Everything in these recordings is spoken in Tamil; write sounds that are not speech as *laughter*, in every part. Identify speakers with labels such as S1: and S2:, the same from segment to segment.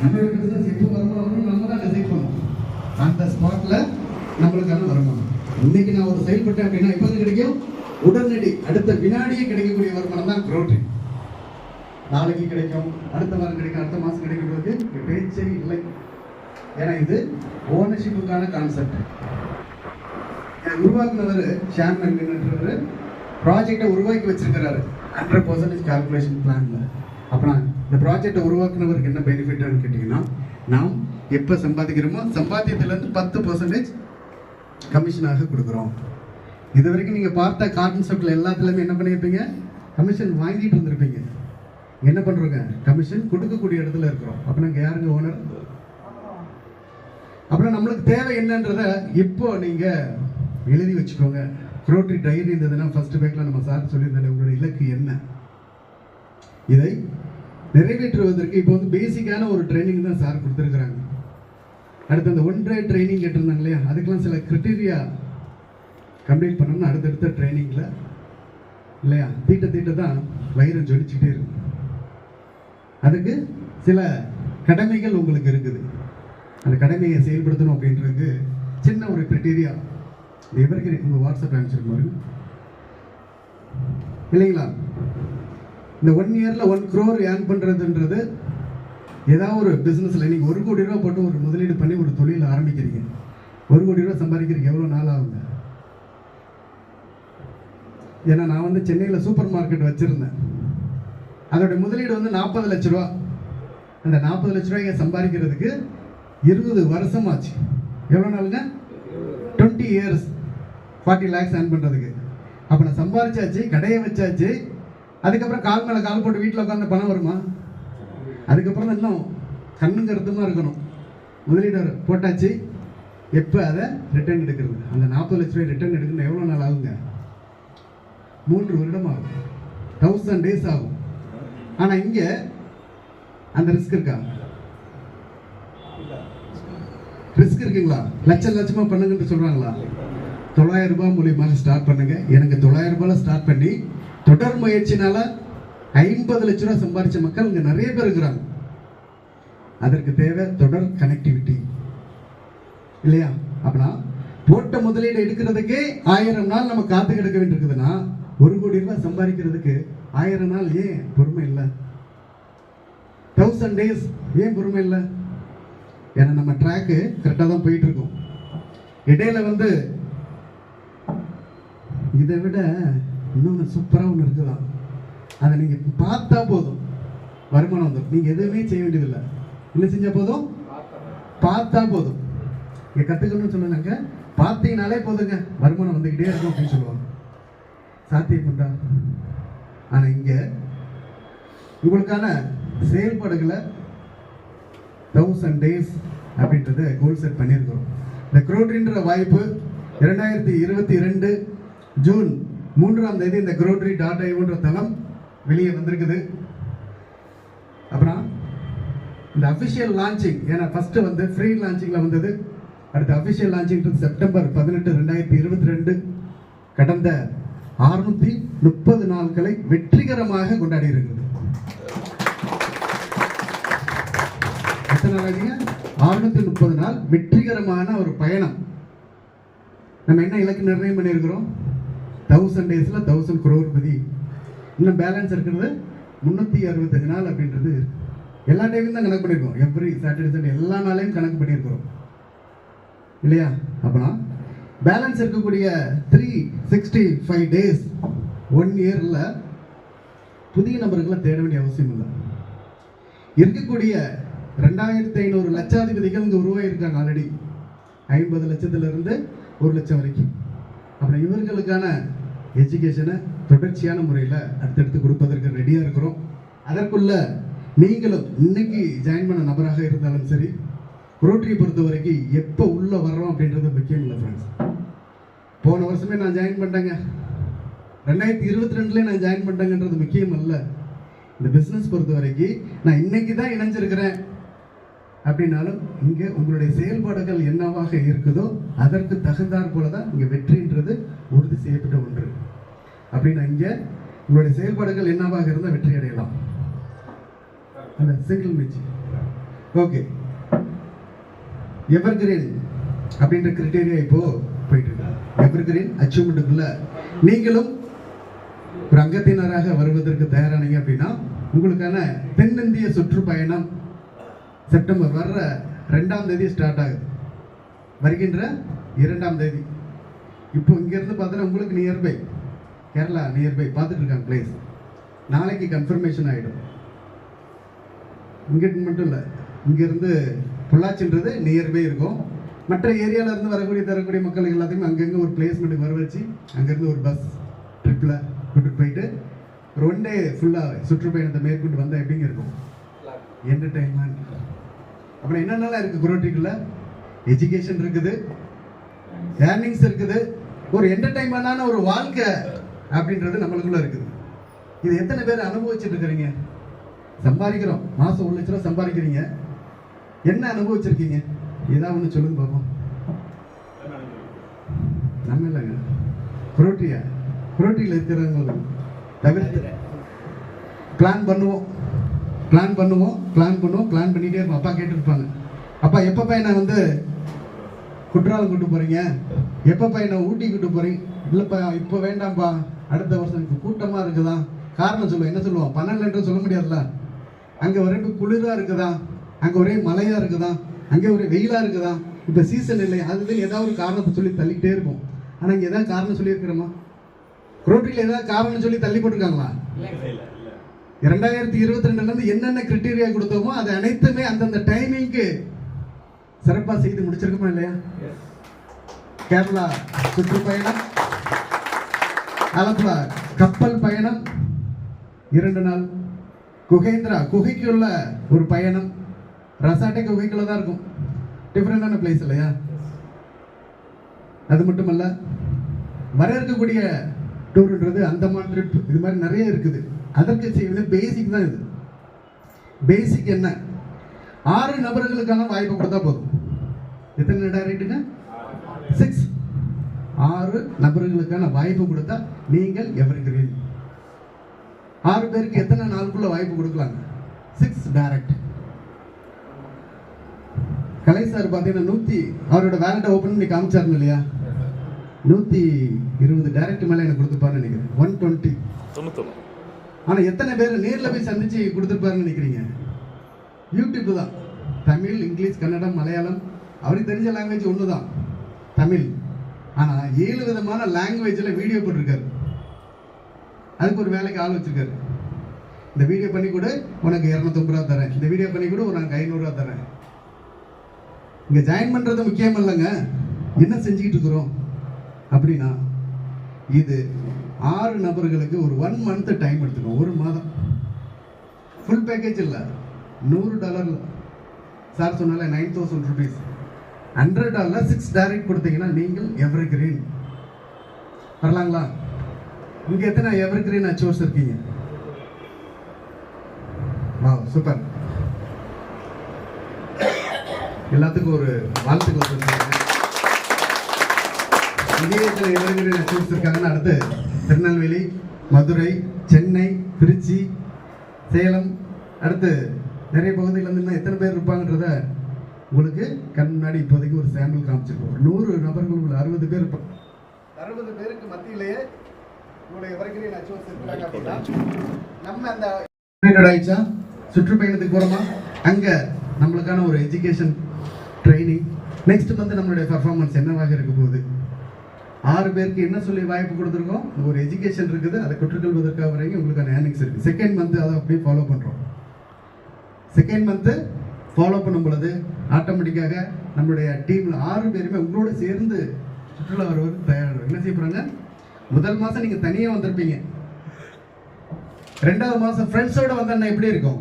S1: நம்ம பிசினஸ் எப்போ வருமானம் நம்ம தான் டிசைட் பண்ணணும் அந்த ஸ்பாட்ல நம்மளுக்கான வருமானம் இன்னைக்கு நான் ஒரு செயல்பட்டேன் அப்படின்னா எப்போ கிடைக்கும்? உடனடி அடுத்த வினாடியே கிடைக்கக்கூடிய வருமானம் தான் க்ரோட்டி நாளைக்கு கிடைக்கும் அடுத்த வாரம் கிடைக்கும் அடுத்த மாதம் கிடைக்கிறது பேச்சே இல்லை. ஏன்னா இது ஓனர்ஷிப்புக்கான கான்செப்ட் இதை உருவாக்குனவர் ஷான் மெல்வின்றவர் ப்ராஜெக்டை உருவாக்கி வச்சிருக்கிறாரு. ஹண்ட்ரட் பர்சன்டேஜ் கால்குலேஷன் பிளான்ல அப்படின்னா இந்த ப்ராஜெக்டை உருவாக்குனவருக்கு என்ன பெனிஃபிட்னு கேட்டிங்கன்னா நாம் எப்போ சம்பாதிக்கிறோமோ சம்பாத்தியத்துலேருந்து பத்து பர்சன்டேஜ் கமிஷனாக கொடுக்குறோம். இது வரைக்கும் நீங்கள் பார்த்த கான்செப்டில் எல்லாத்துலேயுமே என்ன பண்ணியிருப்பீங்க? கமிஷன் வாங்கிட்டு வந்திருப்பீங்க என்ன பண்ணுறோங்க கமிஷன் கொடுக்கக்கூடிய இடத்துல இருக்கிறோம். அப்போ நாங்கள் யாருங்க ஓனர் அப்புறம் நம்மளுக்கு தேவை என்னன்றத இப்போ நீங்கள் எழுதி வச்சுக்கோங்க. குரோட்ரி டைரி இருந்ததுன்னா ஃபர்ஸ்ட் பேக்கில் நம்ம சார் சொல்லியிருந்தாலே உங்களோட இலக்கு என்ன? இதை நிறைவேற்றுவதற்கு இப்போ வந்து பேசிக்கான ஒரு ட்ரைனிங் தான் சார் கொடுத்துருக்குறாங்க. அடுத்து அந்த ஒன் டே ட்ரைனிங் கேட்டிருந்தாங்க இல்லையா? அதுக்கெல்லாம் சில கிரிட்டீரியா கம்ப்ளீட் பண்ணணும்னு அடுத்தடுத்த ட்ரைனிங்கில் இல்லையா? தீட்ட தீட்ட தான் வயிறு ஜொலிச்சுக்கிட்டே இருக்கும் அதுக்கு சில கடமைகள் உங்களுக்கு இருக்குது. அந்த கடமையை செயல்படுத்தணும் அப்படின்றதுக்கு சின்ன ஒரு கிரிட்டீரியா எவருக்கு? உங்கள் வாட்ஸ்அப் அனுப்பிச்சிருக்க பாருங்க. இல்லைங்களா? இந்த ஒன் இயரில் ஒன் க்ரோர் ஏர்ன் பண்ணுறதுன்றது ஏதாவது ஒரு பிஸ்னஸில் நீங்கள் ஒரு கோடி ரூபா போட்டு ஒரு முதலீடு பண்ணி ஒரு தொழில் ஆரம்பிக்கிறீங்க. ஒரு கோடி ரூபா சம்பாதிக்கிறதுக்கு எவ்வளோ நாள் ஆகுங்க? ஏன்னா நான் வந்து சென்னையில் சூப்பர் மார்க்கெட் வச்சுருந்தேன். அதோட முதலீடு வந்து நாற்பது லட்ச ரூபா. அந்த நாற்பது லட்ச ரூபாய்க்கு சம்பாதிக்கிறதுக்கு இருபது வருஷம் ஆச்சு எவ்வளோ நாளுங்க? Twenty years forty lakhs earn பண்ணுறதுக்கு அப்போ நான் சம்பாதிச்சாச்சு கடையை வச்சாச்சு அதுக்கப்புறம் கால் மேலே கால் போட்டு வீட்டில் உட்காந்து பணம் வருமா? அதுக்கப்புறம் தான் இன்னும் கண்ணுங்க கருத்துமாக இருக்கணும். முதலீடு போட்டாச்சு. எப்போ அதை? ரிட்டர்ன் எடுக்கிறது. அந்த நாற்பது லட்ச ரூபாய் ரிட்டர்ன் எடுக்கணும். எவ்வளோ நாள் ஆகுங்க? மூன்று வருடம் ஆகும் தௌசண்ட் டேஸ் ஆகும். ஆனால் இங்கே அந்த ரிஸ்க் இருக்கா? ரிஸ்க் இருக்குங்களா? லட்சம் லட்சமாக பண்ணுங்கன்னு சொல்கிறாங்களா தொள்ளாயிரம் ரூபாய் மூலியமாக ஸ்டார்ட் பண்ணுங்க. எனக்கு தொள்ளாயிரம் ரூபாயில் ஸ்டார்ட் பண்ணி தொடர் முயற்சினால ஐம்பது லட்ச ரூபா சம்பாதிச்ச மக்கள் இங்க நிறைய பேர் இருக்கிறாங்க. அதற்கு தேவை தொடர் கனெக்டிவிட்டி இல்லையா? அப்படின்னா போட்ட முதலீடு எடுக்கிறதுக்கே ஆயிரம் நாள் நம்ம காத்து கிடக்க வேண்டியிருக்குதுன்னா ஒரு கோடி ரூபாய் சம்பாதிக்கிறதுக்கு ஆயிரம் நாள் ஏன் பொறுமை இல்லை? தௌசண்ட் டேஸ் ஏன் பொறுமை இல்லை? ஏன்னா நம்ம ட்ராக்கு கரெக்டாக தான் போயிட்டு இருக்கோம் இடையில வந்து இதை விட இன்னொன்று சூப்பராக ஒன்று இருக்குதான் அதை நீங்கள் பார்த்தா போதும். வருமானம் வந்துடும் நீங்கள் எதுவுமே செய்ய வேண்டியதில்லை. என்ன செஞ்சால் போதும்? பார்த்தா போதும். இங்கே கற்றுக்கணும்னு சொன்னாங்க. பார்த்தீங்கனாலே போதுங்க. வருமானம் வந்துக்கிட்டே இருக்கும் அப்படின்னு சொல்லுவாங்க. சாத்தியப்பட்டா ஆனால் இங்கே உங்களுக்கான செயல்பாடுகளை தௌசண்ட் டேஸ் அப்படின்றத கோல் செட் பண்ணியிருக்கிறோம். இந்த குரோட்ரின்ற வாய்ப்பு இரண்டாயிரத்தி இருபத்தி ரெண்டு ஜூன் மூன்றாம் தேதி இந்த குரோட்ரி டாட் ஐன்ற தளம் வெளியே வந்திருக்குது. அப்புறம் இந்த அஃபிஷியல் லான்ச்சிங் ஏன்னா ஃபஸ்ட்டு வந்து ஃப்ரீ லான்ச்சிங்கில் வந்தது. அடுத்த அஃபிஷியல் லான்ச்சிங் செப்டம்பர் பதினெட்டு ரெண்டாயிரத்தி இருபத்தி ரெண்டு. கடந்த அறுநூத்தி முப்பது நாட்களை வெற்றிகரமாக கொண்டாடி இருக்கிறது. அறுநூத்தி முப்பது நாள் வெற்றிகரமான ஒரு பயணம். நம்ம என்ன இலக்கு நிர்ணயம் பண்ணியிருக்கிறோம்? தௌசண்ட் டேஸில் தௌசண்ட் குரோர்பதி இன்னும் பேலன்ஸ் இருக்கிறது முந்நூற்றி அறுபத்தஞ்சு நாள் அப்படின்றது எல்லா டைமும் தான் கணக்கு பண்ணியிருக்கோம் எவ்ரி சாட்டர்டே சண்டே எல்லா நாளையும் கணக்கு பண்ணியிருக்கிறோம் இல்லையா? அப்படின்னா பேலன்ஸ் இருக்கக்கூடிய three sixty five days one இயரில் புதிய நபர்களை தேட வேண்டிய அவசியம் இல்லை. இருக்கக்கூடிய ரெண்டாயிரத்தி ஐநூறு லட்சாதிபதிகள் இங்கே உருவாகியிருக்காங்க ஆல்ரெடி ஐம்பது லட்சத்திலிருந்து ஒரு லட்சம் வரைக்கும். அப்புறம் இவர்களுக்கான எஜுகேஷனை தொடர்ச்சியான முறையில் அடுத்தடுத்து கொடுப்பதற்கு ரெடியாக இருக்கிறோம். அதற்குள்ள நீங்களும் இன்னைக்கு ஜாயின் பண்ண நபராக இருந்தாலும் சரி ரோட்டரியை பொறுத்த வரைக்கும் எப்போ உள்ளே வர்றோம் அப்படின்றது முக்கியம் இல்லை ஃப்ரெண்ட்ஸ் போன வருஷமே நான் ஜாயின் பண்ணிட்டேங்க. ரெண்டாயிரத்தி இருபத்தி ரெண்டுலேயே நான் ஜாயின் பண்ணிட்டேங்கன்றது முக்கியம் இல்லை இந்த பிஸ்னஸ் பொறுத்த வரைக்கும் நான் இன்னைக்கு தான் இணைஞ்சிருக்கிறேன். அப்படின்னாலும் இங்கே உங்களுடைய செயல்பாடுகள் என்னவாக இருக்குதோ அதற்கு தகுந்தாற் போல தான் இங்கே வெற்றின்றது உறுதி செய்யப்பட்ட ஒன்று. அப்படின்னா இங்கே உங்களுடைய செயல்பாடுகள் என்னவாக இருந்தால் வெற்றி அடையலாம். அந்த சிங்கிள் மிச்சி ஓகே எவர்கிரீன் அப்படின்ற கிரிட்டேரியா இப்போ போயிட்டு இருக்காங்க எவர் கிரீன் அச்சீவ்மெண்ட்டுக்குள்ள நீங்களும் ஒரு அங்கத்தினராக வருவதற்கு தயாரானீங்க அப்படின்னா உங்களுக்கான தென்னிந்திய சுற்றுப்பயணம் செப்டம்பர் வர்ற ரெண்டாம் தேதி ஸ்டார்ட் ஆகுது. வருகின்ற இரண்டாம் தேதி. இப்போ இங்கேருந்து பார்த்தோன்னா உங்களுக்கு நியர்பை கேரளா நியர்பை பார்த்துட்டு இருக்காங்க பிளேஸ் நாளைக்கு கன்ஃபர்மேஷன் ஆகிடும் இங்கிட்டு மட்டும் இல்லை. இங்கேருந்து பொள்ளாச்சின்றது நியர்பை இருக்கும். மற்ற ஏரியாவிலேருந்து வரக்கூடிய தரக்கூடிய மக்கள் எல்லாத்தையுமே அங்கங்கே ஒரு பிளேஸ்மெண்ட்டுக்கு வர வச்சு அங்கேருந்து ஒரு பஸ் ட்ரிப்பில் கூட்டிட்டு போயிட்டு ஒரு ஒன் டே ஃபுல்லாக சுற்றுப்பயணத்தை மேற்கொண்டு வந்தால் எப்படிங்க இருக்கும்? என்டர்டைன்மெண்ட் அப்புறம் என்னென்னலாம் இருக்குது குரோட்டிக்கில் எஜுகேஷன் இருக்குது. ஏர்னிங்ஸ் இருக்குது. ஒரு என்டர்டைன்மெண்டான ஒரு வாழ்க்கை. அப்படின்றது நம்மளுக்குள்ள இருக்குது. இது எத்தனை பேர் அனுபவிச்சுட்டு இருக்கிறீங்க? சம்பாதிக்கிறோம். மாசம் ஒரு லட்ச ரூபா சம்பாதிக்கிறீங்க. என்ன அனுபவிச்சிருக்கீங்க? ஏதாவது ஒன்று சொல்லுங்க பார்ப்போம் நம்ம இல்லைங்க புரோட்டியா புரோட்டியில் இருக்கிறவங்களுக்கு தவிர்த்து. பிளான் பண்ணுவோம். பிளான் பண்ணுவோம். பிளான் பண்ணுவோம். பிளான் பண்ணிகிட்டே இருப்போம். அப்பா கேட்டுருப்பாங்க. அப்பா எப்பப்பா என்ன வந்து குற்றாலம் கூட்டு போகிறீங்க எப்பப்பா என்ன ஊட்டி கூட்டு போகிறீங்க இல்லைப்பா இப்போ வேண்டாம்ப்பா. அடுத்த வருஷம் இப்போ கூட்டமா இருக்குதா? காரணம் சொல்லுவோம் என்ன சொல்லுவோம்? பன்னெண்டு லிட்டர் சொல்ல முடியாதுல்ல? அங்க ஒரே இப்ப குளிரா இருக்குதா? அங்க ஒரே மழையா இருக்குதா? அங்கே ஒரே வெயிலா இருக்குதா? இப்ப சீசன் இல்லை. அதுல ஏதாவது ஒரு காரணத்தை சொல்லி தள்ளிக்கிட்டே இருப்போம். ஆனா இங்க ஏதாவது காரணம் சொல்லியிருக்கிறோமா? ரோட்டில் ஏதாவது காரணம் சொல்லி தள்ளி போட்டிருக்காங்களா? இரண்டாயிரத்தி இருபத்தி ரெண்டுல இருந்து என்னென்ன கிரிட்டீரியா கொடுத்தோமோ அது அனைத்துமே அந்தந்த டைமிங்க்கு சிறப்பா செய்து முடிச்சிருக்கோமா இல்லையா? கேரளா சுற்றுப்பயணம். ஆலப்புழா கப்பல் பயணம் இரண்டு நாள். குகேந்திரா குகைக்குள்ள ஒரு பயணம். ரசாட்டை குகைக்குள்ள தான் இருக்கும். டிஃப்ரெண்டான பிளேஸ் இல்லையா? அது மட்டுமல்ல வர இருக்கக்கூடிய டூர்ன்றது அந்தமான் ட்ரிப் இது மாதிரி நிறைய இருக்குது. அதற்கு செய்வது பேசிக் தான் இது. பேசிக் என்ன? ஆறு நபர்களுக்கான வாய்ப்பு கொடுத்தா போதும். எத்தனை டைரக்ட்டுங்க சிக்ஸ் ஆறு நபர்களுக்கான வாய்ப்பு கொடுத்தா நீங்கள் எவருக்கிறீர்கள் ஆறு பேருக்கு எத்தனை நாளுக்குள்ள வாய்ப்பு கொடுக்கலாங்க? சிக்ஸ் டைரக்ட் கலை சார் பார்த்தீங்கன்னா நூற்றி அவரோட வேலட்டை ஓப்பன் பண்ணி காமிச்சாருன்னு இல்லையா? நூற்றி இருபது டைரக்ட் மேலே எனக்கு கொடுத்துப்பாருன்னு நினைக்கிறேன். ஒன் டுவெண்ட்டி
S2: தொண்ணூத்தொன்று
S1: ஆனால் எத்தனை பேர் நேரில் போய் சந்திச்சு கொடுத்துருப்பாருன்னு நினைக்கிறீங்க? யூடியூப் தான். தமிழ் இங்கிலீஷ் கன்னடம் மலையாளம். அவருக்கு தெரிஞ்ச லாங்குவேஜ் ஒன்று தான் தமிழ். ஆனால் ஏழு விதமான லாங்குவேஜில் வீடியோ போட்டிருக்காரு. அதுக்கு ஒரு வேலைக்கு ஆள் வச்சிருக்காரு. இந்த வீடியோ பண்ணி கூட உனக்கு இரநூத்தம்பது ரூபா தரேன். இந்த வீடியோ பண்ணி கூட உனக்கு ஐநூறுரூவா தரேன். இங்கே ஜாயின் பண்ணுறது முக்கியம் இல்லைங்க. என்ன செஞ்சுக்கிட்டு இருக்கிறோம்? அப்படின்னா இது ஆறு நபர்களுக்கு ஒரு ஒன் மந்த் டைம் எடுத்துக்கணும். ஒரு மாதம். ஃபுல் பேக்கேஜ் இல்லை. நூறு டாலர் சார் சொன்னால nine thousand rupees hundred dollar six direct கொடுத்தீங்கன்னா நீங்கள் எவர் கிரீன் வரலாங்களா? இங்கே எத்தனை எவர் கிரீன் அச்சோர்ஸ் இருக்கீங்க? வா சூப்பர் எல்லாத்துக்கும் ஒரு வாழ்த்துக்கு சொல்லுங்க இதே இதில் எவர்கிரீன் அச்சோர்ஸ் இருக்காங்கன்னு அடுத்து திருநெல்வேலி மதுரை சென்னை திருச்சி சேலம் அடுத்து நிறைய பகுதியில் இருந்து இன்னும் எத்தனை பேர் இருப்பாங்கன்றத உங்களுக்கு கண் முன்னாடி இப்போதைக்கு ஒரு சாம்பிள் காமிச்சிருக்கோம். ஒரு நூறு நபர்கள் உள்ள அறுபது பேர் அறுபது பேருக்கு மத்தியிலேயே உங்களுடைய இருக்கிறாங்க அப்படின்னா நம்ம அந்த ஆயிடுச்சா? சுற்றுப்பயணத்துக்கு போகிறோமா அங்கே நம்மளுக்கான ஒரு எஜுகேஷன் ட்ரைனிங் நெக்ஸ்ட் வந்து நம்மளுடைய பர்ஃபார்மன்ஸ் என்னவாக இருக்க போகுது? ஆறு பேருக்கு என்ன சொல்லி வாய்ப்பு கொடுத்துருக்கோம்? ஒரு எஜுகேஷன் இருக்குது அதை கற்றுக்கொள்வதற்காக வரைக்கும் உங்களுக்கான ஏர்னிங்ஸ் இருக்குது செகண்ட் மந்த் அதை அப்படியே ஃபாலோ பண்ணுறோம் செகண்ட் மந்த்து ஃபாலோ பண்ணும் பொழுது ஆட்டோமேட்டிக்காக நம்மளுடைய டீமில் ஆறு பேருமே உங்களோட சேர்ந்து சுற்றுலா வருவதற்கு தயார் என்ன செய்ய போகிறாங்க முதல் மாதம் நீங்கள் தனியாக வந்திருப்பீங்க. ரெண்டாவது மாதம் ஃப்ரெண்ட்ஸோட வந்தா எப்படி இருக்கும்?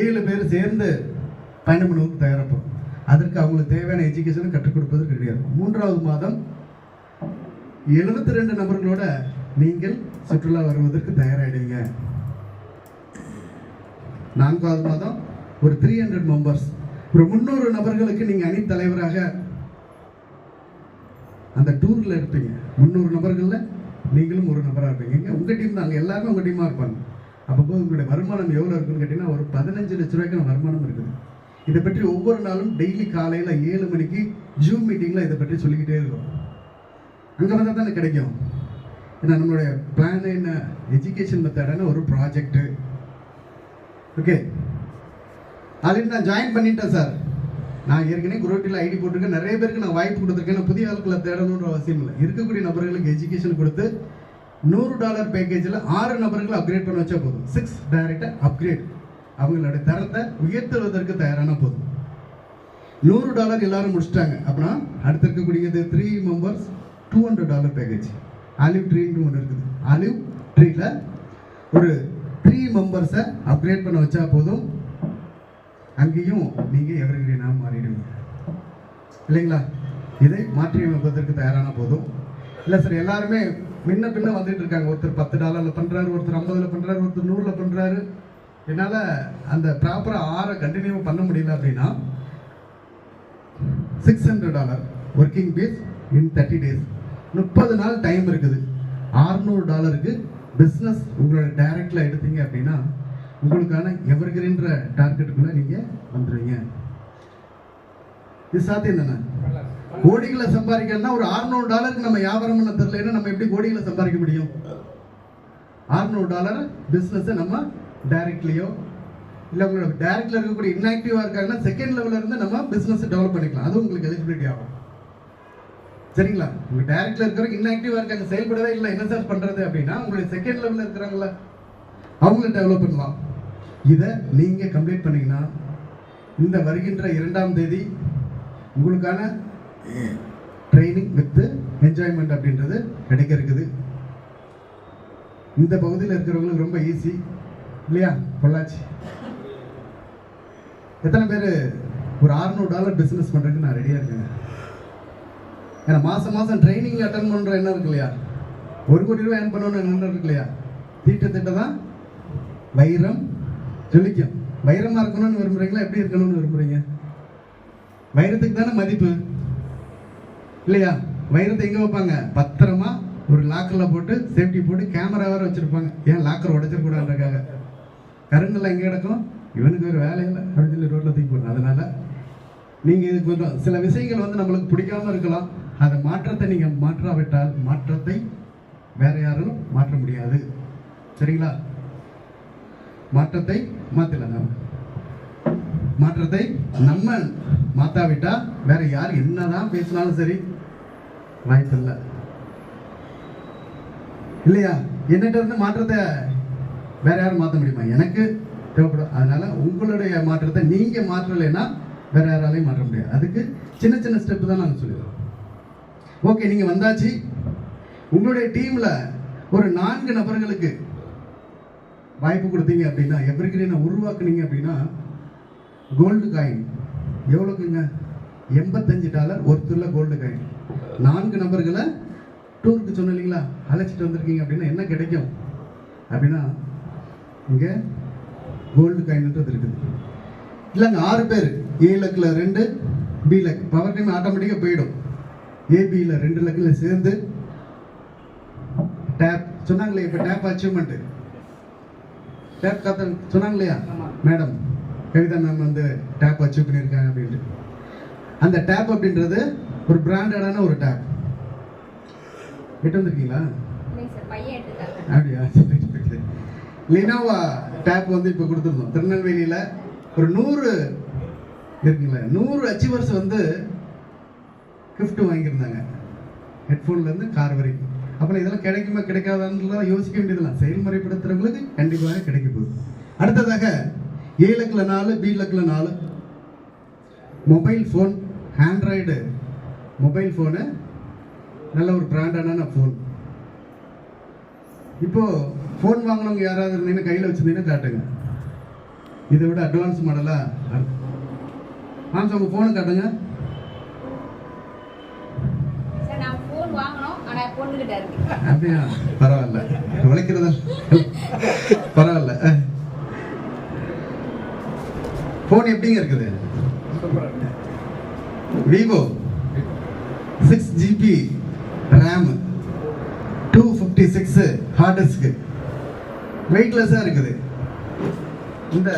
S1: ஏழு பேர் சேர்ந்து பயணம் பண்ணுவதற்கு தயாரிப்போம் அதற்கு அவங்களுக்கு தேவையான எஜுகேஷனை கற்றுக் கொடுப்பது கிடையாது மூன்றாவது மாதம் எழுபத்தி ரெண்டு நபர்களோட நீங்கள் சுற்றுலா வருவதற்கு தயாராகிடுவீங்க நான்காவது மாதம் ஒரு த்ரீ ஹண்ட்ரட் மெம்பர்ஸ் ஒரு முந்நூறு நபர்களுக்கு நீங்கள் அணி தலைவராக அந்த டூரில் இருப்பீங்க. முந்நூறு நபர்களில் நீங்களும் ஒரு நபராக இருப்பீங்க. இங்க உங்கள் டீம் தான். எல்லாருமே உங்கள் டீமாக இருப்பாங்க. அப்போ உங்களுடைய வருமானம் எவ்வளோ இருக்குன்னு கேட்டிங்கன்னா ஒரு பதினஞ்சு லட்ச ரூபாய்க்கான வருமானம் இருக்குது. இதை பற்றி ஒவ்வொரு நாளும் டெய்லி காலையில் ஏழு மணிக்கு ஜூம் மீட்டிங்கில் இதை பற்றி சொல்லிக்கிட்டே இருக்கோம். அங்கே வந்தால் தானே கிடைக்கும். ஏன்னா நம்மளுடைய பிளான் என்ன? எஜுகேஷன் மெத்தடான ஒரு ப்ராஜெக்ட்டு ஓகே அதில் நான் ஜாயின் பண்ணிட்டேன் சார் நான் ஏற்கனவே குரோட்டியில் ஐடி போட்டிருக்கேன். நிறைய பேருக்கு நான் வாய்ப்பு கொடுத்துருக்கேன். புதிய ஆட்களை தேடணுன்ற அவசியம் இல்லை. இருக்கக்கூடிய நபர்களுக்கு எஜுகேஷன் கொடுத்து நூறு டாலர் பேக்கேஜில் ஆறு நபர்களை அப்கிரேட் பண்ண வச்சா போதும். சிக்ஸ் டைரக்டாக அப்கிரேட் அவங்களோட தரத்தை உயர்த்துவதற்கு தயாரான போதும். நூறு டாலர் எல்லாரும் முடிச்சிட்டாங்க. அப்படின்னா அடுத்து இருக்கக்கூடியது three members two hundred dollar package olive ட்ரீன்னு ஒன்று இருக்குது. ஆலிவ் ட்ரீல ஒரு த்ரீ மெம்பர்ஸை அப்கிரேட் பண்ண வச்சா போதும். அங்கேயும் நீங்கள் எவர்கிரீனாக மாறிடுவீங்க. இல்லைங்களா? இதை மாற்றி அமைப்பதற்கு தயாரான போதும்? இல்லை சார் எல்லாருமே முன்ன பின்ன வந்துட்டு இருக்காங்க. ஒருத்தர் பத்து டாலரில் பண்ணுறாரு ஒருத்தர் ஐம்பதுல பண்ணுறாரு ஒருத்தர் நூறில் பண்ணுறாரு என்னால் அந்த ப்ராப்பராக ஆறை கண்டினியூ பண்ண முடியல அப்படின்னா six hundred dollar working base in thirty days முப்பது நாள் டைம் இருக்குது. ஆறுநூறு டாலருக்கு பிஸ்னஸ் உங்களோட டைரக்டில் எடுத்தீங்க அப்படின்னா உங்களுக்கான எவர்கிரீன்ற டார்கெட்டுக்குள்ளே நீங்கள் வந்துடுவீங்க இது சாத்தியம் தானே? கோடிகளை சம்பாதிக்கணும்னா ஒரு அறுநூறு டாலருக்கு நம்ம வியாபாரம் பண்ண தெரியலன்னா நம்ம எப்படி கோடிகளை சம்பாதிக்க முடியும்? அறுநூறு டாலர் பிஸ்னஸை நம்ம டைரக்ட்லியோ இல்லை உங்களோட டைரக்ட்ல இருக்கக்கூடிய இன்ஆக்டிவாக இருக்காங்கன்னா செகண்ட் லெவலில் இருந்து நம்ம பிஸ்னஸ் டெவலப் பண்ணிக்கலாம். அது உங்களுக்கு எலிஜிபிலிட்டி ஆகும். சரிங்களா? உங்க டைரக்ட்ல இருக்கிறவங்க இன்ஆக்டிவா இருக்காங்க செயல்படவே இல்லை என்ன சார் பண்றது அப்படின்னா உங்களுக்கு செகண்ட் லெவல்ல இருக்கிறாங்களா அவங்கள டெவலப் பண்ணலாம். இதை நீங்கள் கம்ப்ளீட் பண்ணிங்கன்னா இந்த வருகின்ற இரண்டாம் தேதி உங்களுக்கான ட்ரைனிங் வித்து என்ஜாய்மெண்ட் அப்படின்றது கிடைக்க இருக்குது. இந்த பகுதியில் இருக்கிறவங்களுக்கு ரொம்ப ஈஸி இல்லையா? பொள்ளாச்சி. எத்தனை பேர் ஒரு 600 டாலர் பிஸ்னஸ் பண்ணுறதுக்கு நான் ரெடியாக இருக்கேங்க. ஏன்னா மாதம் மாதம் ட்ரைனிங் அட்டன் பண்ணுற என்ன இருக்கு இல்லையா? ஒரு கோடி ரூபாய் ஏர்ன் பண்ணணும்னு என்ன இருக்கு இல்லையா? தீட்ட திட்ட தான் வைரம் ஜொலிக்கும். வைரமாக இருக்கணும்னு விரும்புறீங்களா? எப்படி இருக்கணும்னு விரும்புறீங்க? வைரத்துக்கு தானே மதிப்பு. இல்லையா? வைரத்தை எங்கே வைப்பாங்க? பத்திரமா ஒரு லாக்கரில் போட்டு சேஃப்டி போட்டு கேமரா வேற வச்சிருப்பாங்க. ஏன் லாக்கர் உடைச்சிடக்கூடாதுக்காக கருங்கல்ல எங்கே கிடக்கும்? இவனுக்கு ஒரு வேலை இல்லை. அப்படின்னு சொல்லி ரோட்டில் தூக்கி போடுறோம். அதனால நீங்கள் இது கொஞ்சம் சில விஷயங்கள் வந்து நம்மளுக்கு பிடிக்காம இருக்கலாம். அதை மாற்றத்தை நீங்கள் மாற்றாவிட்டால் மாற்றத்தை வேற யாரும் மாற்ற முடியாது. சரிங்களா? மாற்றத்தை மாற்றலாம் மாற்றத்தை நம்ம மாத்தாவிட்டா வேற யார் என்னதான் பேசினாலும் சரி வாய்ப்பு இல்லை இல்லையா? என்னட்ட இருந்து மாற்றத்தை வேற யாரும் மாற்ற முடியுமா? எனக்கு தேவைப்படும். அதனால உங்களுடைய மாற்றத்தை நீங்க மாற்றலைன்னா வேற யாராலையும் மாற்ற முடியாது. அதுக்கு சின்ன சின்ன ஸ்டெப் தான் நாங்கள் சொல்லிடுறோம் ஓகே நீங்க வந்தாச்சு. உங்களுடைய டீம்ல ஒரு நான்கு நபர்களுக்கு வாய்ப்பு கொடுத்தீங்க அப்படின்னா எவர்கிரீனை உருவாக்குனீங்க அப்படின்னா கோல்டு காயின் எவ்வளோக்குங்க எண்பத்தஞ்சு டாலர் ஒருத்தருல கோல்டு காயின் நான்கு நபர்களை டூருக்கு சொன்ன இல்லைங்களா? அழைச்சிட்டு வந்திருக்கீங்க அப்படின்னா என்ன கிடைக்கும்? அப்படின்னா இங்கே கோல்டு காயின்ன்றது இருக்குது. இல்லைங்க ஆறு பேர். ஏ லக்கில் ரெண்டு பி லக் பவர் டைம் ஆட்டோமேட்டிக்காக போயிடும். ஏபியில் ரெண்டு லக்கில் சேர்ந்து டேப் சொன்னாங்களே இப்போ டேப் அச்சீவ்மெண்ட்டு டேப் காத்த சொன்னாங்க இல்லையா மேடம் கவிதா மேம் வந்து டேப் அச்சீவ் பண்ணியிருக்காங்க அப்படின்ட்டு. அந்த டேப் அப்படின்றது ஒரு பிராண்டடான ஒரு டேப் எட்டு வந்திருக்கீங்களா அப்படியா. லினோவா டேப் வந்து இப்போ கொடுத்துருந்தோம். திருநெல்வேலியில் ஒரு நூறு இருக்குங்களா நூறு அச்சீவர்ஸ் வந்து gift வாங்கியிருந்தாங்க. ஹெட்ஃபோன்லேருந்து கார் வரைக்கும். அப்புறம் இதெல்லாம் கிடைக்குமா கிடைக்காதான்னு யோசிக்க வேண்டியதெல்லாம் செயல்முறைப்படுத்துறவங்களுக்கு கண்டிப்பாக கிடைக்க போகுது அடுத்ததாக ஏ லக்கில் நாலு பி லக்கில் நாலு. Mobile phone android mobile phone நல்ல ஒரு பிராண்டான ஃபோன் இப்போது ஃபோன் வாங்கினவங்க யாராவது இருந்தீங்கன்னா கையில் வச்சிருந்தீங்கன்னா காட்டுங்க. இதை விட அட்வான்ஸ் மாடலாக ஆமாம் உங்கள் ஃபோனை காட்டுங்க. அப்படியா? பரவாயில்ல. உழைக்கிறதா? பரவாயில்ல. ஃபோன் எப்படிங்க இருக்குது? Vivo six GB RAM two fifty six hard disk வெயிட்லெஸ்ஸாக இருக்குது. இந்த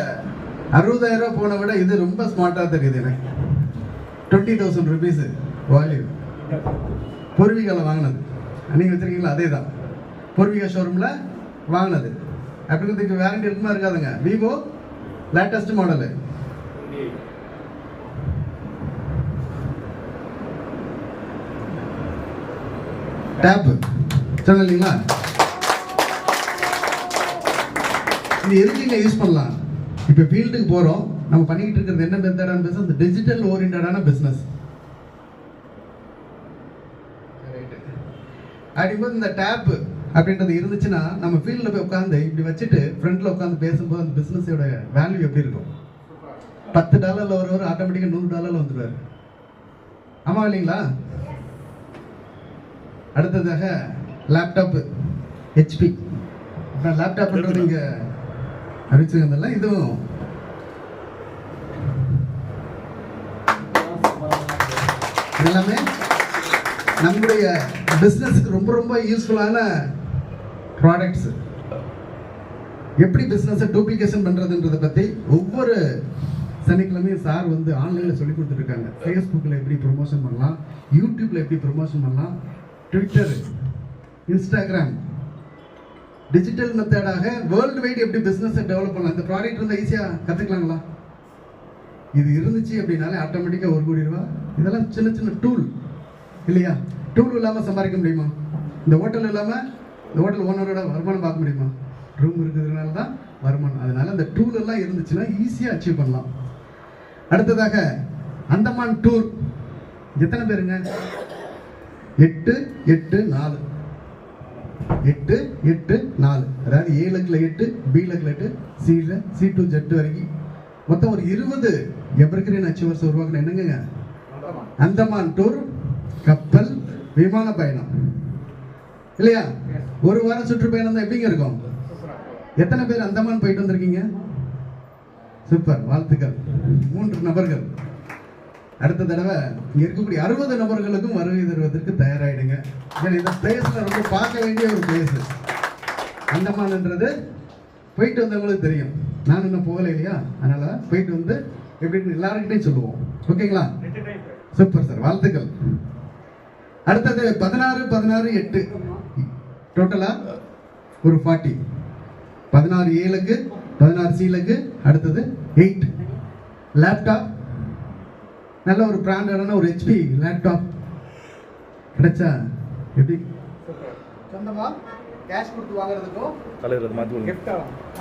S1: அறுபதாயிரம் ரூபாய் போனை விட இது ரொம்ப ஸ்மார்ட்டாக தெரியுது எனக்கு. டுவெண்ட்டி தௌசண்ட் ருபீஸு வால்யூ பூர்வீகாவில் வாங்கினது. நீங்கள் வச்சிருக்கீங்களா? அதே தான் பூர்வீகா ஷோரூமில் வாங்கினது. அப்படிங்கிறதுக்கு வேரண்டி இருக்குமா இருக்காதுங்க. விவோ லேட்டஸ்ட் மாடலு டேப்பு சொன்ன இல்லைங்களா? இது எதுக்குங்க யூஸ் பண்ணலாம்? இப்போ ஃபீல்டுக்கு போகிறோம் நம்ம பண்ணிக்கிட்டு இருக்கிறது என்ன மெத்தடான பிஸ்னஸ் டிஜிட்டல் ஓரியன்டான பிஸ்னஸ் அப்படிங்கும்போது இந்த டேப்பு அப்படின்றது இருந்துச்சுன்னா நம்ம ஃபீல்டில் போய் உட்காந்து இப்படி வச்சுட்டு ஃப்ரெண்ட்டில் உட்காந்து பேசும்போது அந்த பிஸ்னஸோட வேல்யூ எப்படி இருக்கும்? பத்து டாலரில் ஒருவர் ஆட்டோமேட்டிக்காக நூறு டாலரில் வந்துடுவார் ஆமாம் இல்லைங்களா? அடுத்ததாக லேப்டாப்பு ஹெச்பி இப்போ லேப்டாப்ன்றது இங்கே அறிவிச்சிருந்தல இதுவும். எல்லாமே நம்முடைய பிஸ்னஸுக்கு ரொம்ப ரொம்ப யூஸ்ஃபுல்லான ப்ராடக்ட்ஸ் எப்படி பிஸ்னஸை டூப்ளிகேஷன் பண்ணுறதுன்றதை பற்றி ஒவ்வொரு சனிக்கிழமையும் சார் வந்து ஆன்லைனில் சொல்லி கொடுத்துருக்காங்க. ஃபேஸ்புக்கில் எப்படி ப்ரொமோஷன் பண்ணலாம்? யூடியூப்பில் எப்படி ப்ரொமோஷன் பண்ணலாம்? ட்விட்டர் இன்ஸ்டாகிராம் டிஜிட்டல் மெத்தடாக வேர்ல்டு வைடு எப்படி பிஸ்னஸை டெவலப் பண்ணலாம்? இந்த ப்ராடக்ட் இருந்தால் ஈஸியாக கற்றுக்கலாங்களா இது இருந்துச்சு அப்படின்னாலே ஆட்டோமேட்டிக்காக ஒரு கோடி ரூபா இதெல்லாம் சின்ன சின்ன டூல் இல்லையா? டூல் இல்லாமல் சம்பாதிக்க முடியுமா? இந்த ஹோட்டல் இல்லாமல் இந்த ஹோட்டல் ஓனரோட வருமானம் பார்க்க முடியுமா? ரூம் இருக்கிறதுனால தான் வருமானம். அதனால இந்த டூல் எல்லாம் இருந்துச்சுன்னா ஈஸியாக அச்சீவ் பண்ணலாம். அடுத்ததாக அந்தமான் டூர் எத்தனை பேருங்க? எட்டு எட்டு நாலு. எட்டு எட்டு நாலு. அதாவது ஏ லக்கில் எட்டு பி லக்கில் எட்டு சியில் சி டு ஜெட் வரைக்கும். மொத்தம் ஒரு இருபது எவர்கிரீன் அச்சீவர்ஸ் உருவாக்குன என்னங்க? அந்தமான் டூர் கப்பல் விமான பயணம். இல்லையா? ஒரு வாரம் சுற்றுப்பயணம் தான் எப்படிங்க இருக்கும்? எத்தனை பேர் அந்தமான் போயிட்டு வந்திருக்கீங்க? சூப்பர். வாழ்த்துக்கள். மூன்று நபர்கள். அடுத்த தடவை இங்க இருக்கக்கூடிய அறுபது நபர்களுக்கும் வருகை தருவதற்கு தயாராயிடுங்க. ஏன்னா இந்த பிளேஸ்ல ரொம்ப பார்க்க வேண்டிய ஒரு பிளேஸ் அந்தமான்ன்றது போயிட்டு வந்தவங்களுக்கு தெரியும். நான் இன்னும் போகலை இல்லையா? அதனால போயிட்டு வந்து எப்படின்னு எல்லாருக்கிட்டையும் சொல்லுவோம். ஓகேங்களா? Super sir. வாழ்த்துக்கள். அடுத்தது பதினாறு பதினாறு எட்டு. டோட்டலா ஒரு ஃபார்ட்டி பதினாறு ஏழுக்கு பதினாறு சீலுக்கு அடுத்தது எயிட் லேப்டாப் நல்ல ஒரு பிராண்டடான ஒரு ஹெச்பி லேப்டாப் கிடைச்சா? எப்படி? சொந்தமா? கேஷ் கொடுத்து வாங்குறதுக்கும்
S3: தலைவர் மாற்றி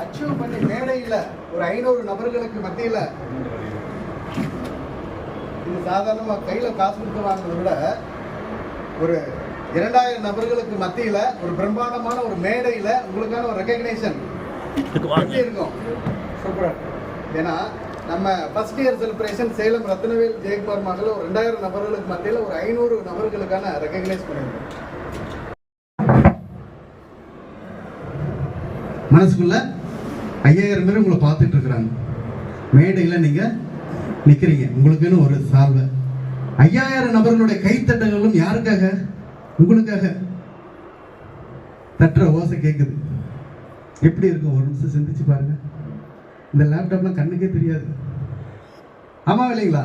S1: அச்சீவ் பண்ணி மேடையில் ஒரு ஐநூறு நபர்களுக்கு மத்தியில். இது சாதாரணமாக கையில் காசு கொடுத்து வாங்குறதை விட ஒரு இரண்டாயிரம் நபர்களுக்கு மத்தியில் ஒரு பிரம்மாண்டமான ஒரு மேடையில் உங்களுக்கான ஒரு ரெக்கக்னேஷன் எப்படி இருக்கும்? சூப்பரா ஏன்னா நம்ம first year celebration Salem Rathnavel Jayakumar மகள் ஒரு ரெண்டாயிரம் நபர்களுக்கு மத்தியில் ஒரு ஐநூறு நபர்களுக்கான ரெக்கக்னைஸ் பண்ணியிருக்கோம். மனசுக்குள்ள ஐயாயிரம் பேர் உங்களை பார்த்துட்டு இருக்கிறாங்க. மேடையில் நீங்க நிக்கிறீங்க. உங்களுக்குன்னு ஒரு சால்வை ஐயாயிரம் நபர்களுடைய கைத்தட்டங்களும் யாருக்காக? உங்களுக்காக. தட்டுற ஓசை கேட்குது எப்படி இருக்கும்? ஒரு நிமிஷம் சிந்திச்சு பாருங்க. இந்த லேப்டாப்லாம் கண்ணுக்கே தெரியாது. ஆமாம் இல்லைங்களா?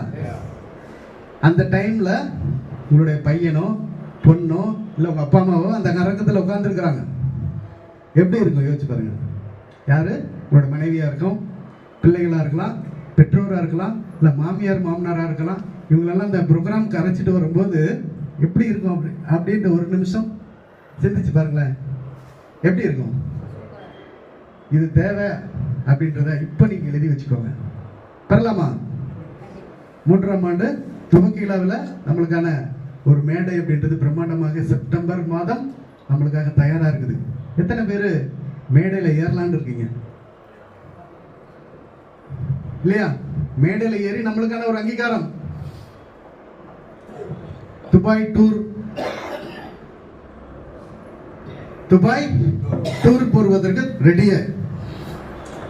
S1: அந்த டைமில் உங்களுடைய பையனோ பொண்ணோ இல்லை உங்கள் அப்பா அம்மாவோ அந்த நரக்கத்தில் உட்காந்துருக்குறாங்க எப்படி இருக்கும்? யோசிச்சு பாருங்க. யார்? உங்களோட மனைவியாக இருக்கும் பிள்ளைகளாக இருக்கலாம் பெற்றோராக இருக்கலாம் இல்லை மாமியார் மாமனாராக இருக்கலாம் இவங்களெல்லாம் அந்த ப்ரோக்ராம்க்கு அரைச்சிட்டு வரும்போது எப்படி இருக்கும் அப்படி அப்படின்ற ஒரு நிமிஷம் சிந்திச்சு பாருங்களேன். எப்படி இருக்கும்? இது தேவை அப்படின்றத இப்போ நீங்கள் எழுதி வச்சுக்கோங்க. பெறலாமா? மூன்றாம் ஆண்டு துவக்கிலாவில் நம்மளுக்கான ஒரு மேடை அப்படின்றது பிரம்மாண்டமாக செப்டம்பர் மாதம் நம்மளுக்காக தயாராக இருக்குது. எத்தனை பேர் மேடையில் ஏறலான்னு இருக்கீங்க? இல்லையா? மேடையில் ஏறி நம்மளுக்கான ஒரு அங்கீகாரம். Dubai tour. துபாய் டூர் போடுவதற்கு ரெடியா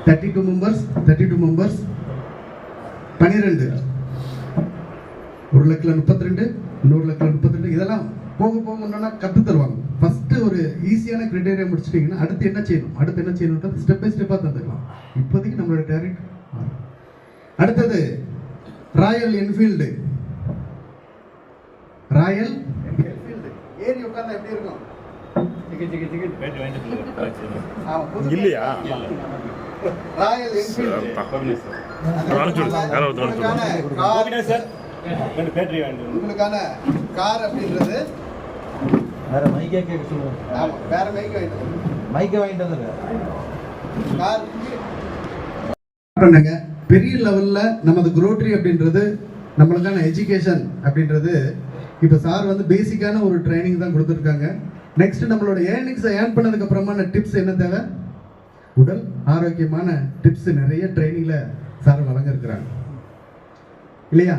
S1: thirty two members thirty two members பனிரெண்டு. ஒரு லட்சத்தில் முப்பத்தி ரெண்டு இன்னொரு லட்சத்தில் முப்பத்தி ரெண்டு இதெல்லாம் போக போக என்னன்னா கற்று தருவாங்க. ஃபர்ஸ்ட் ஒரு ஈஸியான கிரைட்டேரியா முடிச்சிட்டிங்கன்னா அடுத்து என்ன செய்யணும்? அடுத்து என்ன செய்யணுன்றது ஸ்டெப் பை ஸ்டெப்பாக தந்துடலாம். இப்போதைக்கு நம்மளோட டேரக்ட் அடுத்தது ராயல் என்ஃபீல்டு ராயல்? ஏறி உட்கார்ந்தா எப்படி இருக்கும்? *laughs*
S3: இல்லையா?
S1: ராயல் உங்களுக்கான. கார். உங்களுக்கான கார் அப்படின்றது.
S4: வேற மைக்கே கேட்க சொல்லுங்க.
S1: ஆமா வேற மைக் வாங்கிட்டு
S4: மைக்கை வாங்கிட்டு வந்துருங்க
S1: கார் பண்ணுங்க. பெரிய லெவல்ல நமது குரோட்ரி அப்படின்றது நம்மளுக்கான எஜுகேஷன் அப்படின்றது இப்போ சார் வந்து பேசிக்கான ஒரு ட்ரைனிங் தான் கொடுத்துருக்காங்க. நெக்ஸ்ட் நம்மளோட ஏர்னிங்ஸை ஏர்ன் பண்ணதுக்கு அப்புறமான டிப்ஸ் என்ன தேவை? உடல் ஆரோக்கியமான டிப்ஸ் நிறைய ட்ரைனிங்ல சார் வழங்க இருக்கிறாங்க இல்லையா?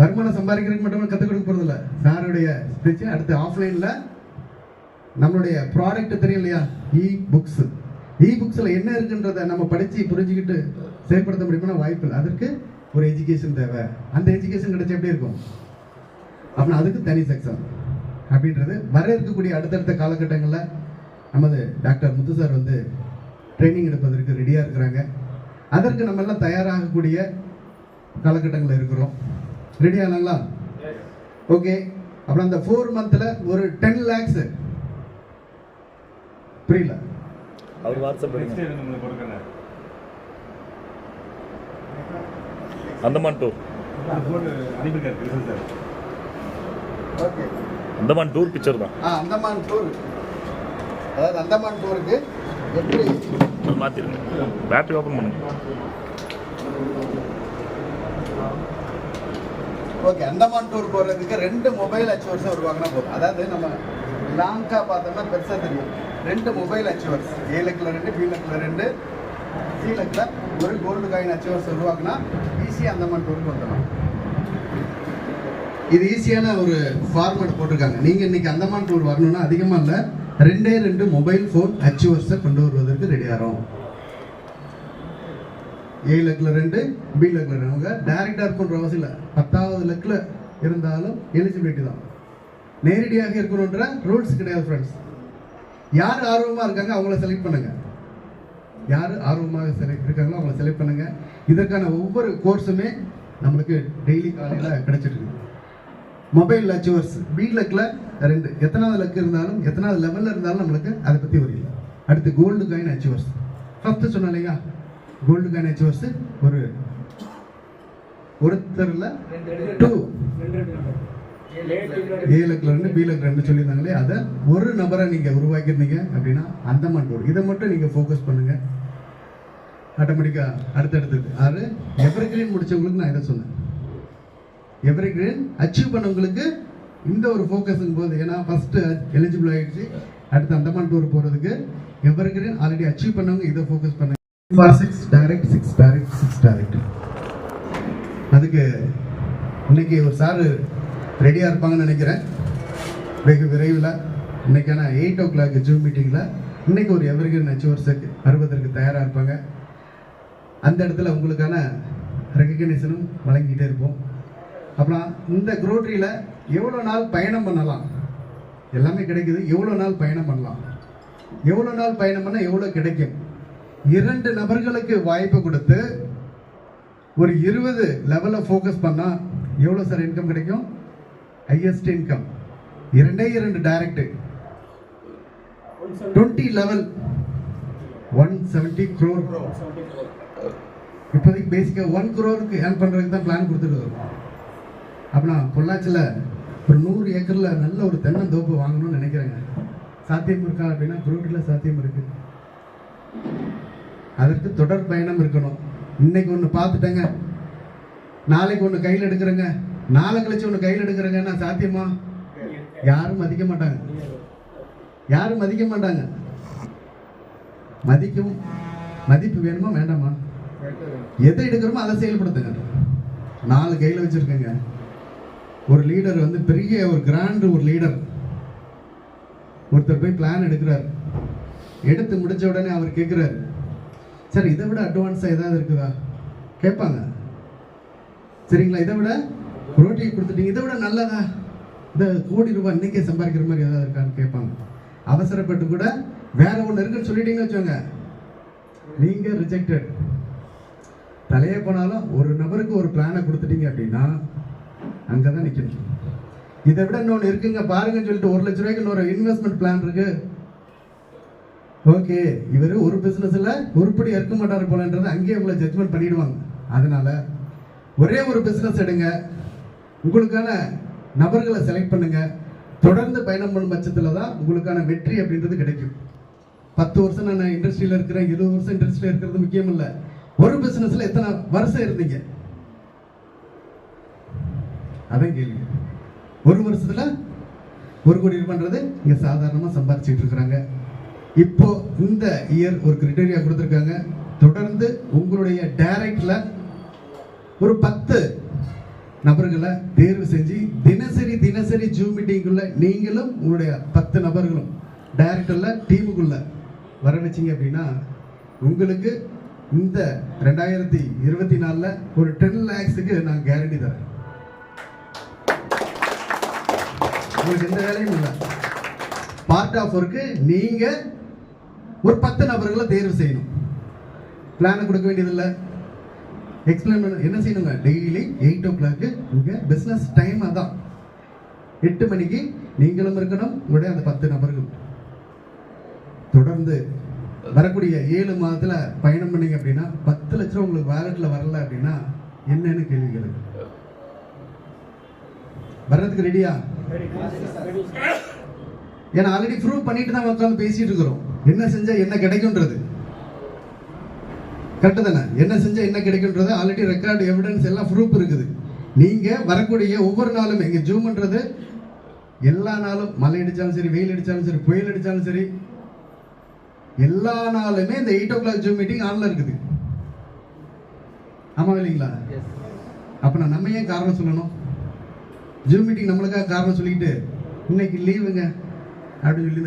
S1: வருமானம் சம்பாதிக்கிறதுக்கு மட்டும் கற்றுக் கொடுக்க போகிறது இல்லை. சாருடைய ஸ்பீச்சு அடுத்து ஆஃப்லைனில் நம்மளுடைய ப்ராடக்ட் தெரியும் இல்லையா? இ புக்ஸ் இ புக்ஸில் என்ன இருக்குன்றத நம்ம படித்து புரிஞ்சுக்கிட்டு செயல்படுத்த முடியுமா வாய்ப்பு இல்லை. அதற்கு ஒரு எஜுகேஷன் தேவை. அந்த எஜுகேஷன் கிடைச்சா எப்படி இருக்கும்? அப்படின்னா அதுக்கு தனி செக்ஷன் அப்படின்றது வர இருக்கக்கூடிய அடுத்தடுத்த காலகட்டங்களில் நமது டாக்டர் முத்து சார் வந்து ட்ரைனிங் எடுப்பதற்கு ரெடியாக இருக்கிறாங்க. அதற்கு நம்ம எல்லாம் தயாராகக்கூடிய காலகட்டங்களில் இருக்கிறோம். ரெடி ஆனாங்களா? ஓகே அப்புறம் அந்த ஃபோர் மந்த்தில் ஒரு டென் லேக்ஸ் புரியல?
S3: அவர் WhatsApp Andaman tour
S1: okay.
S3: Andaman tour picture தான்.
S1: ஆ அந்தமான் டூர். அதாவது அந்தமான் டூருக்கு எப்படி?
S3: அது பேட்டரி ஓப்பன் பண்ணுங்க.
S1: ஓகே அந்தமான் டூர் போகிறதுக்கு ரெண்டு மொபைல் அச்சுவர்ஸ் உருவாக்கினா போதும். அதாவது நம்ம லாங்கா பார்த்தோம்னா பெருசாக தெரியும். ரெண்டு மொபைல் அச்சுவர்ஸ் ஏ லக்கில் ரெண்டு பி லக்கில் ரெண்டு சி லக்கில் ஒரு கோல்டு காயின் அச்சுவர்ஸ் உருவாக்குனா ஈஸியாக அந்தமான் டூருக்கு வந்துடலாம் இது ஈஸியான ஒரு ஃபார்மேட் போட்டிருக்காங்க. நீங்கள் இன்னைக்கு அந்தமான் டூர் வரணும்னா அதிகமாக இல்லை. ரெண்டே ரெண்டு மொபைல் ஃபோன் அச்சுவர்ஸை கொண்டு வருவதற்கு ரெடி ஏழு லக்கில் ரெண்டு பி லக்கில் ரெண்டு. அவங்க டேரெக்டாக இருக்குன்ற அவசியம் இல்லை. பத்தாவது லக்கில் இருந்தாலும் எலிஜிபிலிட்டி தான். நேரடியாக இருக்கணுன்ற ரூல்ஸ் கிடையாது ஃப்ரெண்ட்ஸ் யார் ஆர்வமாக இருக்காங்க அவங்கள செலக்ட் பண்ணுங்கள் யார் ஆர்வமாக செலக்ட் இருக்காங்களோ அவங்கள செலக்ட் பண்ணுங்க. இதற்கான ஒவ்வொரு கோர்ஸுமே நம்மளுக்கு டெய்லி காலையில் கிடச்சிருக்கு மொபைல் அச்சுவர்ஸ் பி லக்கில் ரெண்டு. எத்தனாவது லக்கு இருந்தாலும் எத்தனாவது லெவலில் இருந்தாலும் நம்மளுக்கு அதை பற்றி ஒரு இல்லை அடுத்து கோல்டு காயின் அச்சுவர்ஸ் ஃபஸ்ட்டு சொன்னேன் இல்லையா? கோல்டு காயின் அச்சுவர்ஸ் ஒரு ஒருத்தரில் டூ ஏ லக்கில் ரெண்டு பி லக்கில் ரெண்டு சொல்லியிருந்தாங்களே அதை ஒரு நபரை நீங்கள் உருவாக்கியிருந்தீங்க அப்படின்னா அந்தமான் டூர் இதை மட்டும் நீங்கள் ஃபோக்கஸ் பண்ணுங்கள் ஆட்டோமேட்டிக்காக அடுத்தடுத்தது. அது எவர் கிரீன் முடிச்சவங்களுக்கு நான் இதை சொன்னேன். எவ்ரி கிரேன் அச்சீவ் பண்ணவங்களுக்கு இந்த ஒரு ஃபோக்கஸுங்க போது ஏன்னா ஃபஸ்ட்டு எலிஜிபிள் ஆகிடுச்சு அடுத்து அந்தமான் டூர் போகிறதுக்கு எவ்ரி கிரேன் ஆல்ரெடி அச்சீவ் பண்ணவங்க இதை ஃபோக்கஸ் பண்ணுங்க. For six direct six direct six direct அதுக்கு இன்னைக்கு ஒரு சார் ரெடியாக இருப்பாங்கன்னு நினைக்கிறேன். வெகு விரைவில். இன்னைக்கான எயிட் ஓ கிளாக் ஜூம் மீட்டிங்கில் இன்னைக்கு ஒரு எவர்கிரீன் அச்சுவர்ஸுக்கு வருவதற்கு தயாராக இருப்பாங்க. அந்த இடத்துல உங்களுக்கான ரெக்கக்னேஷனும் வழங்கிட்டே இருப்போம். அப்புறம் இந்த குரோட்ரியில் எவ்வளோ நாள் பயணம் பண்ணலாம்? எல்லாமே கிடைக்குது. எவ்வளோ நாள் பயணம் பண்ணலாம்? எவ்வளோ நாள் பயணம் பண்ணால் எவ்வளோ கிடைக்கும்? இரண்டு நபர்களுக்கு வாய்ப்பு கொடுத்து ஒரு இருபது லெவலில் ஃபோக்கஸ் பண்ணால் எவ்வளோ சார் இன்கம் கிடைக்கும்? ஹையஸ்ட் இன்கம் இரண்டே இரண்டு direct twenty level one seventy crore இப்போதைக்கு பேசிக்காக ஒன் க்ரோருக்கு ஏர்ன் பண்ணுறதுக்கு தான் பிளான் கொடுத்துருக்கோம் அப்படின்னா பொள்ளாச்சியில் ஒரு நூறு ஏக்கரில் நல்ல ஒரு தென்னந்தோப்பு வாங்கணும்னு நினைக்கிறேங்க. சாத்தியம் இருக்கா அப்படின்னா குரூட்டில் சாத்தியம் இருக்குது அதற்கு தொடர் பயணம் இருக்கணும். இன்னைக்கு ஒன்று பார்த்துட்டேங்க. நாளைக்கு ஒன்று கையில் எடுக்கிறேங்க. நாளை கழிச்சு ஒன்று கையில் எடுக்கிறேங்கன்னா சாத்தியமா? யாரும் மதிக்க மாட்டாங்க. யாரும் மதிக்க மாட்டாங்க. மதிக்கும் மதிப்பு வேணுமா வேண்டாமா? எதை எடுக்கிறோமோ அதை செயல்படுத்துங்க. நாலு கையில் வச்சுருக்கேங்க. ஒரு லீடர் வந்து பெரிய ஒரு கிராண்ட் ஒரு லீடர் ஒருத்தர் போய் பிளான் எடுக்கிறார். எடுத்து முடிச்ச உடனே அவர் கேட்குறாரு சார் இதை விட அட்வான்ஸாக ஏதாவது இருக்குதா? கேட்பாங்க. சரிங்களா இதை விட ரோட்டியை கொடுத்துட்டீங்க இதை விட நல்லதா? இந்த கோடி ரூபாய் இன்றைக்கே சம்பாதிக்கிற மாதிரி ஏதாவது இருக்கான்னு கேட்பாங்க. அவசரப்பட்டு கூட வேற ஒன்று இருக்குன்னு சொல்லிட்டீங்கன்னு வச்சோங்க நீங்கள் ரிஜெக்டட் தலையே போனாலும் ஒரு நபருக்கு ஒரு பிளானை கொடுத்துட்டீங்க அப்படின்னா அங்கே தான் நிற்கணும் இதை விட இன்னொன்று இருக்குங்க. பாருங்கன்னு சொல்லிட்டு ஒரு லட்ச ரூபாய்க்கு இன்னொரு இன்வெஸ்ட்மெண்ட் பிளான் இருக்கு. ஓகே இவர் ஒரு பிஸ்னஸில் உருப்படி இருக்க மாட்டார் போலன்றது அங்கேயே உங்களை ஜட்ஜ்மெண்ட் பண்ணிடுவாங்க. அதனால ஒரே ஒரு பிஸ்னஸ் எடுங்க. உங்களுக்கான நபர்களை செலக்ட் பண்ணுங்க. தொடர்ந்து பயணம் பண்ணும் பட்சத்தில் தான் உங்களுக்கான வெற்றி அப்படின்றது கிடைக்கும். பத்து வருஷம் நான் இண்டஸ்ட்ரியில் இருக்கிறேன் இருபது வருஷம் இண்டஸ்ட்ரியில் இருக்கிறது முக்கியம் இல்லை. ஒரு பிஸ்னஸில் எத்தனை வருஷம் இருந்தீங்க? அதான் கேள்வி. ஒரு வருஷத்தில் ஒரு கோடி ரூபான்றது இங்கே சாதாரணமாக சம்பாதிச்சிட்டு இருக்கிறாங்க. இப்போ இந்த இயர் ஒரு கிரிட்டேரியா கொடுத்துருக்காங்க. தொடர்ந்து உங்களுடைய டைரக்டில் ஒரு பத்து நபர்களை தேர்வு செஞ்சு தினசரி தினசரி ஜூம் மீட்டிங்குள்ள நீங்களும் உங்களுடைய பத்து நபர்களும் டைரக்டரில் டீமுக்குள்ள வர வச்சிங்க அப்படின்னா உங்களுக்கு இந்த ரெண்டாயிரத்தி இருபத்தி நாலில் ஒரு டென் லேக்ஸுக்கு நான் கேரண்டி தரேன். உங்களுக்கு எந்த வேலையும் இல்லை. பார்ட் ஆஃப் ஒர்க்கு நீங்கள் ஒரு பத்து நபர்களை தேர்வு செய்யணும். பிளானை கொடுக்க வேண்டியதில்லை. எக்ஸ்பிளைன் பண்ண என்ன செய்யணுங்க? டெய்லி எயிட் ஓ கிளாக்கு உங்கள் பிஸ்னஸ் டைம் அதான். எட்டு மணிக்கு நீங்களும் இருக்கணும் உங்களுடைய அந்த பத்து நபர்கள் தொடர்ந்து வரக்கூடிய ஏழு மாதத்தில் பயணம் பண்ணீங்க அப்படின்னா பத்து லட்ச ரூபா உங்களுக்கு வேலெட்டில் வரல அப்படின்னா என்னன்னு கேள்வி கேளுங்க. வர்றதுக்கு ரெடியா ஏன்னா ஆல்ரெடி ப்ரூவ் பண்ணிட்டு தான் உட்காந்து பேசிட்டு இருக்கிறோம். என்ன செஞ்சா என்ன கிடைக்கும்ன்றது. கரெக்டு தானே? என்ன செஞ்சா என்ன கிடைக்கும்ன்றது ஆல்ரெடி ரெக்கார்டு எவிடன்ஸ் எல்லாம் ப்ரூஃப் இருக்குது. நீங்க வரக்கூடிய ஒவ்வொரு நாளும் எங்க ஜூம்ன்றது எல்லா நாளும் மழை அடிச்சாலும் சரி வெயில் அடிச்சாலும் சரி புயல் அடிச்சாலும் சரி எல்லா நாளுமே இந்த eight o'clock zoom meeting ஆன்ல இருக்குது. ஆமா இல்லைங்களா? அப்ப நான் நம்ம ஏன் காரணம் சொல்லணும்? ஜூம் மீட்டிங் நம்மளுக்காக காரணம் சொல்லிக்கிட்டு இன்னைக்கு லீவுங்க அப்படின்னு சொல்லி